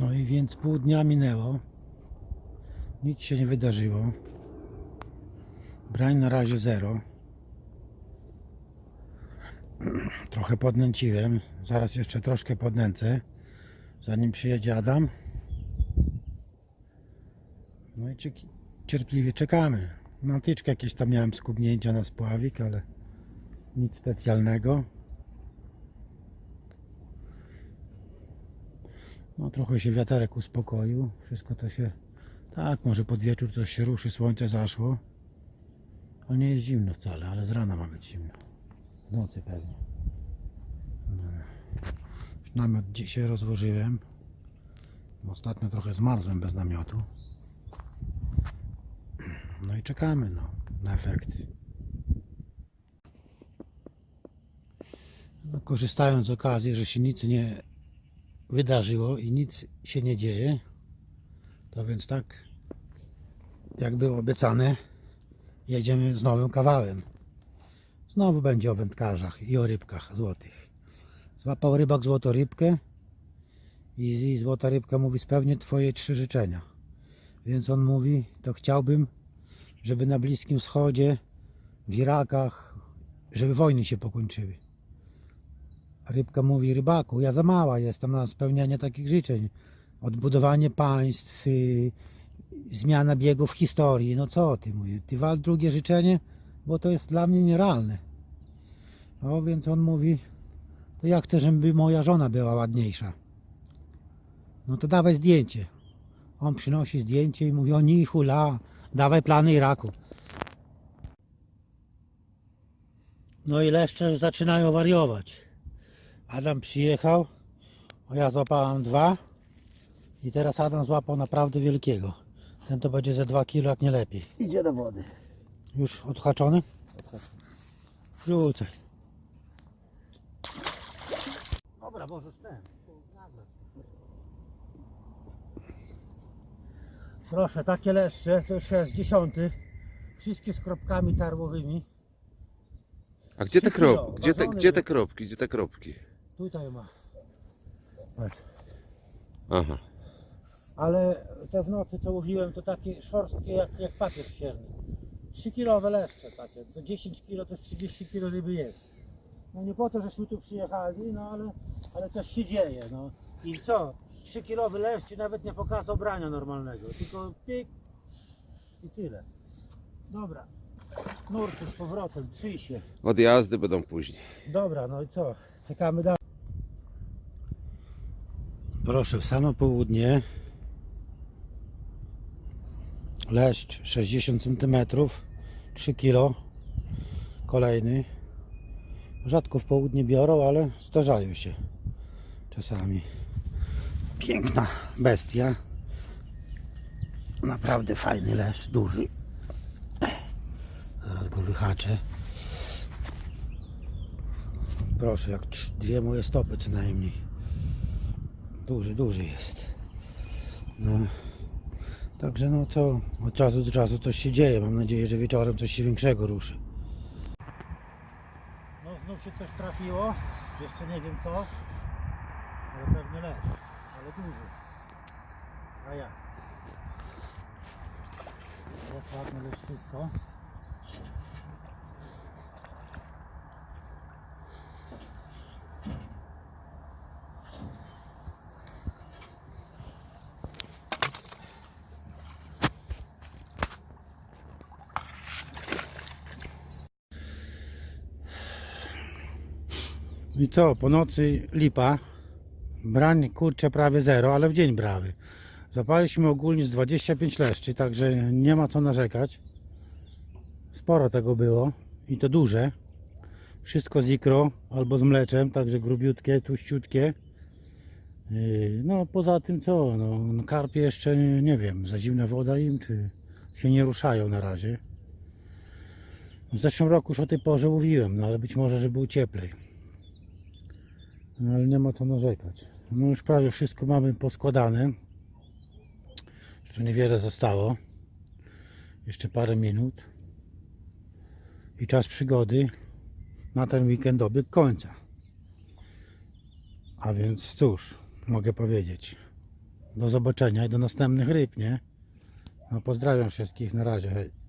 No i więc pół dnia minęło. Nic się nie wydarzyło. Brań na razie zero. Trochę podnęciłem. Zaraz jeszcze troszkę podnęcę. Zanim przyjedzie Adam. No i cierpliwie czekamy. Na tyczkę jakieś tam miałem skubnięcia na spławik, ale nic specjalnego. No trochę się wiaterek uspokoił. Wszystko to się... Tak, może pod wieczór coś się ruszy, słońce zaszło. Ale nie jest zimno wcale, ale z rana ma być zimno. W nocy pewnie. No. Już Namiot dzisiaj rozłożyłem. Ostatnio trochę zmarzłem bez namiotu. No i czekamy no, na efekty. No, korzystając z okazji, że się nic nie wydarzyło i nic się nie dzieje, to więc tak, jak było obiecane, jedziemy z nowym kawałem. Znowu będzie o wędkarzach i o rybkach złotych. Złapał rybak złotą rybkę i, złota rybka mówi spełnię twoje trzy życzenia. Więc on mówi, to chciałbym, żeby na Bliskim Wschodzie, w Irakach, żeby wojny się pokończyły. Rybka mówi, rybaku, ja za mała jestem na spełnianie takich życzeń. Odbudowanie państw, y, zmiana biegów historii. No co ty, mówi, ty wal drugie życzenie, bo to jest dla mnie nierealne. O, więc on mówi, to ja chcę, żeby moja żona była ładniejsza. No to dawaj zdjęcie. On przynosi zdjęcie i mówi, o ni hula, dawaj plany Iraku. No i leszcze zaczynają wariować. Adam przyjechał, a ja złapałem dwa i teraz Adam złapał naprawdę wielkiego. Ten to będzie ze 2 kg, jak nie lepiej. Idzie do wody. Już odhaczony? Rzucaj. Dobra, możesz ten. Proszę, takie leszcze, to już jest dziesiąty. Wszystkie z kropkami tarłowymi. A gdzie te Trzy kilo, kropki? Gdzie te, gdzie te kropki? Gdzie te kropki? Tutaj ma. Patrz. Aha. Ale te w nocy co łowiłem to takie szorstkie jak, jak papier ścierny. 3 kilowe leszcze takie. To 10 kilo to jest 30 kilo ryby jest. No nie po to, żeśmy tu przyjechali, no ale, ale coś się dzieje. No. I co? 3 kilowy leszcz i nawet nie pokazał brania normalnego. Tylko pik i tyle. Dobra. Nurty z powrotem, trzyj się. Odjazdy będą później. Dobra, no i co? Czekamy dalej. Proszę, w samo południe. Leszcz 60 cm 3 kg kolejny. Rzadko w południe biorą, ale zdarzają się czasami. Piękna bestia. Naprawdę fajny leszcz, duży. Zaraz go wyhaczę. Proszę, jak dwie moje stopy co najmniej. Duży, duży jest. No. Także no co, od czasu do czasu coś się dzieje. Mam nadzieję, że wieczorem coś się większego ruszy. No znów się coś trafiło. Jeszcze nie wiem co. Ale pewnie leży. Ale duży. A ja. Jest ładne leszczysko. I co, po nocy lipa. Brań kurczę prawie zero, ale w dzień brawy. Zapaliśmy ogólnie z 25 leszczy, także nie ma co narzekać. Sporo tego było i to duże. Wszystko z ikro albo z mleczem, także grubiutkie, tuściutkie. Yy, No poza tym co, no, karpie jeszcze nie, wiem, za zimna woda im, czy się nie ruszają na razie. W zeszłym roku już o tej porze mówiłem, no ale być może, że było cieplej. No ale nie ma co narzekać. No już prawie wszystko mamy poskładane. Tu niewiele zostało. Jeszcze parę minut. I czas przygody na ten weekend dobiegł końca. A więc cóż, mogę powiedzieć. do zobaczenia i do następnych ryb, nie? No pozdrawiam wszystkich, na razie, hej.